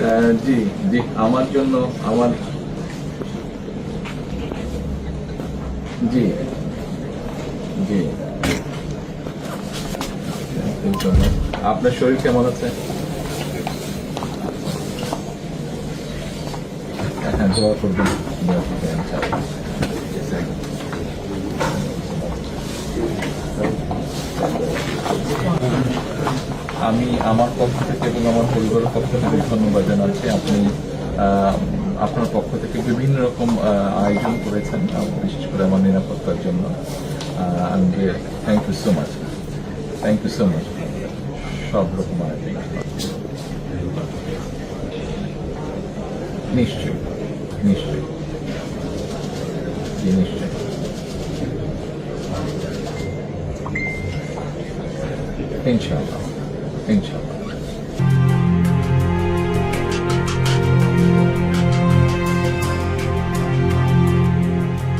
আহ, জি জি আমার জন্য আমার জি জি। আপনার শরীর কেমন আছে? হ্যাঁ করবেন ইনশাআল্লাহ। আমি আমার পক্ষ থেকে এবং আমার পরিবারের পক্ষ থেকে ধন্যবাদ জানাচ্ছি। আপনি আপনার পক্ষ থেকে বিভিন্ন রকম আয়োজন করেছেন বিশেষ করে আমার নিরাপত্তার জন্য। Thank you so much thank you so much সব রকম নিশ্চয় নিশ্চয় জি নিশ্চয় ইনশাআল্লাহ। 并且